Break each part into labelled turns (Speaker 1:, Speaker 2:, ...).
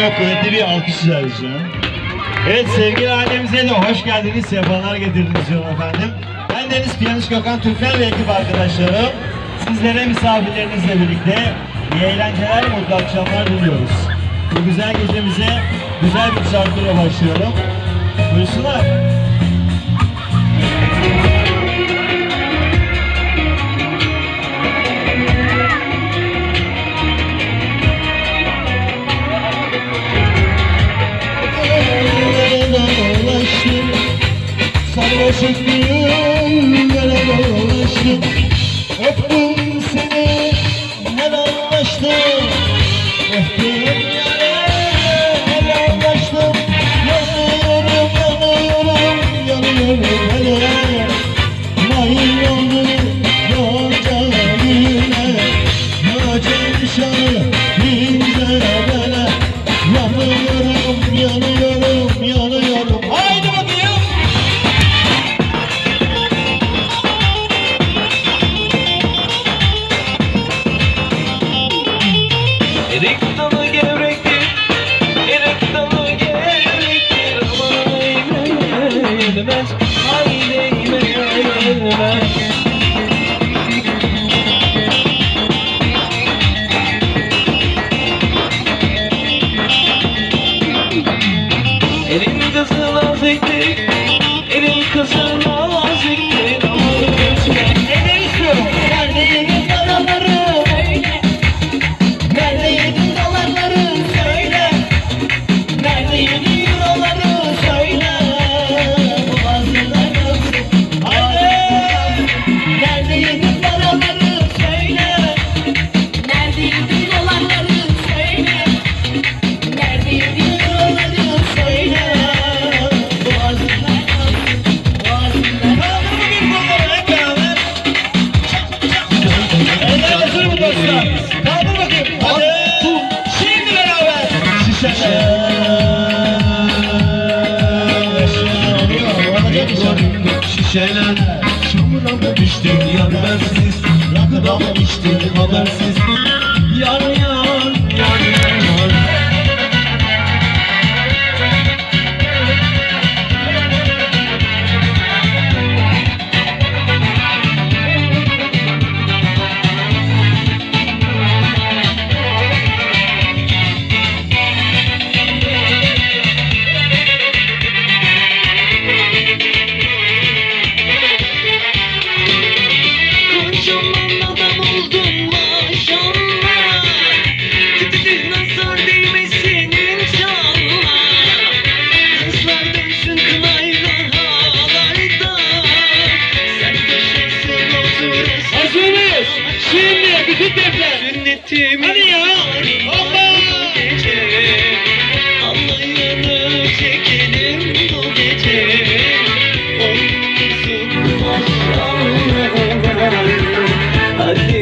Speaker 1: Çok kuvvetli bir alkış rica edeceğim. Evet sevgili ailemize de hoş geldiniz, sefalar getirdiniz diyorum efendim. Ben Deniz Piyanist Gökhan Türkmen ve ekip arkadaşlarım. Sizlere misafirlerinizle birlikte iyi eğlenceler, mutlu akşamlar diliyoruz. Bu güzel gecemize güzel bir şarkıyla başlıyorum. Buyursunlar. Yeah.
Speaker 2: Şişeler. Çamura düştüm yan bensiz Rakıdan içtim habersiz. Yar yar yar aqui.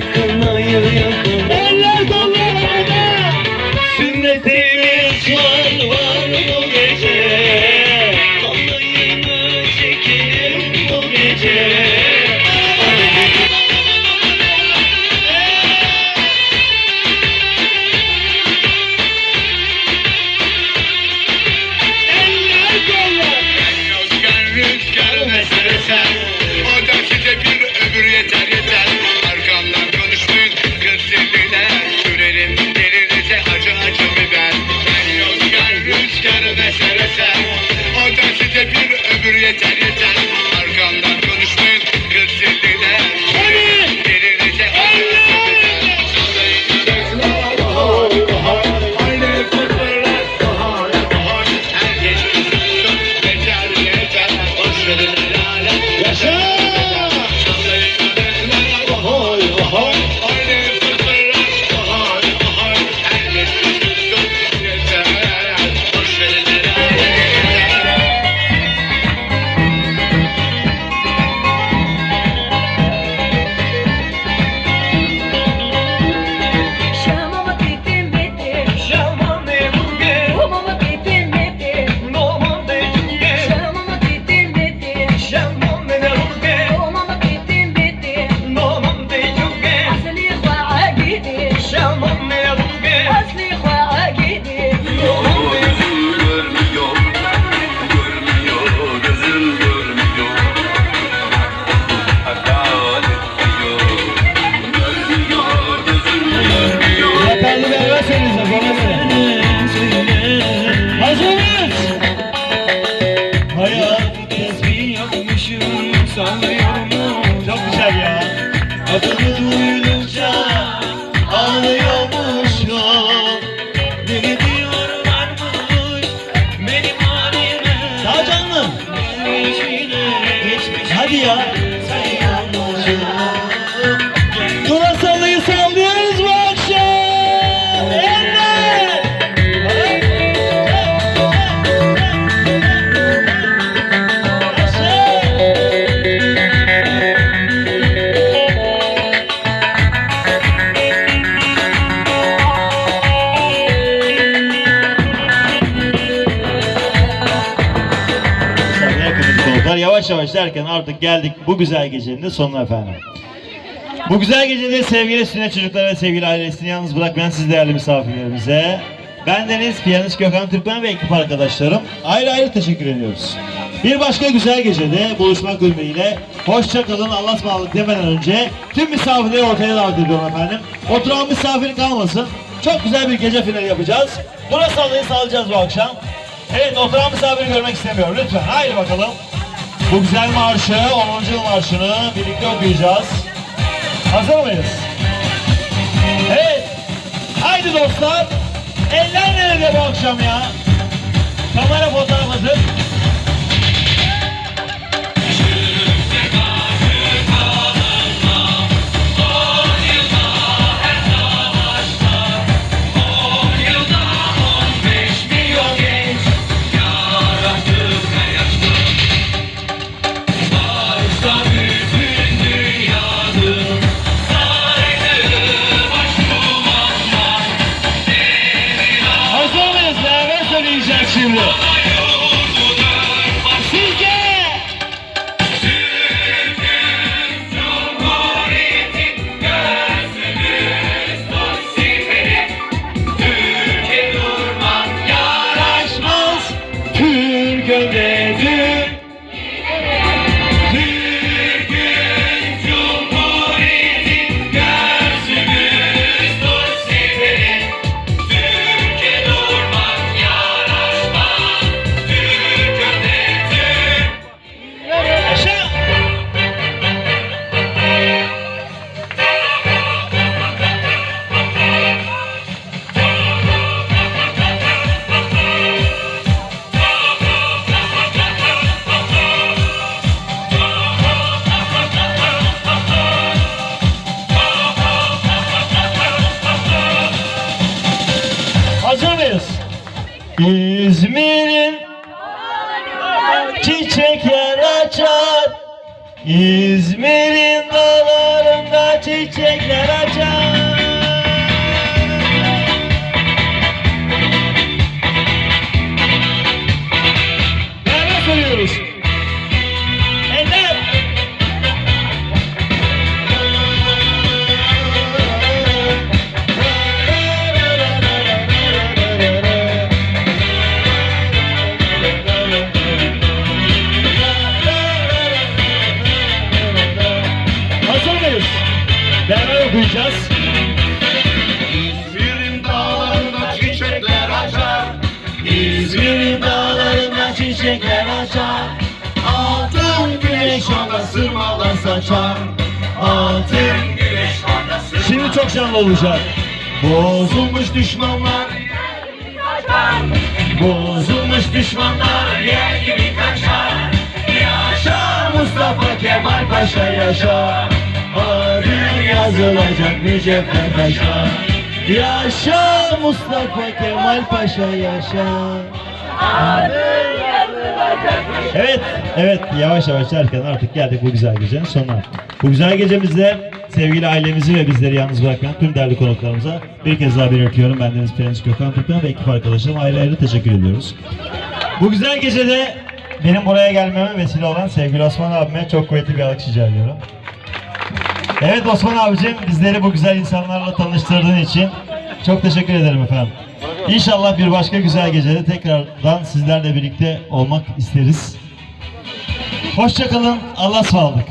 Speaker 2: 야
Speaker 1: yavaş derken artık geldik bu güzel gecenin de sonuna efendim. Bu güzel gecede sevgili sünnet çocuklar ve sevgili ailesini yalnız bırakmayan siz değerli misafirlerimize bendeniz piyanist Gökhan Türkmen ve ekip arkadaşlarım ayrı ayrı teşekkür ediyoruz. Bir başka güzel gecede buluşmak ümidiyle hoşça kalın Allah'a ısmarladık demeden önce tüm misafirleri ortaya davet ediyorum efendim. Oturan misafir kalmasın. Çok güzel bir gece finali yapacağız. Burası sallayı sallayacağız bu akşam. Evet oturan misafiri görmek istemiyorum lütfen. Haydi bakalım. Bu güzel marşı, 10. yıl marşını birlikte okuyacağız. Hazır mıyız? Evet. Haydi dostlar. Eller nerede bu akşam ya? Kamera fotoğraf şimdi. Sizce! Yaraşmaz Türk öndedir İzmir'in çiçekler açar. İzmir'in dağlarında çiçekler sırmalar saçar Altın
Speaker 3: Güneş parlasın
Speaker 1: Şimdi çok canlı olacak. Bozulmuş düşmanlar Bozulmuş düşmanlar yer gibi kaçar. Yaşa Mustafa Kemal Paşa yaşa. Adın yazılacak mücevher taşa Yaşa Mustafa Kemal Paşa yaşa Evet, evet yavaş yavaş derken artık geldik bu güzel gecenin sonuna. Bu güzel gecemizde sevgili ailemizi ve bizleri yalnız bırakmayan tüm değerli konuklarımıza bir kez daha belirtiyorum. Bendeniz Prens Gökhan Türkmen ve ekip arkadaşlarım ayrı ayrı teşekkür ediyoruz. Bu güzel gecede benim buraya gelmeme vesile olan sevgili Osman abime çok kuvvetli bir alkış rica ediyorum. Evet Osman abicim bizleri bu güzel insanlarla tanıştırdığın için çok teşekkür ederim efendim. İnşallah bir başka güzel gecede tekrardan sizlerle birlikte olmak isteriz. Hoşçakalın. Allah'a ısmarladık.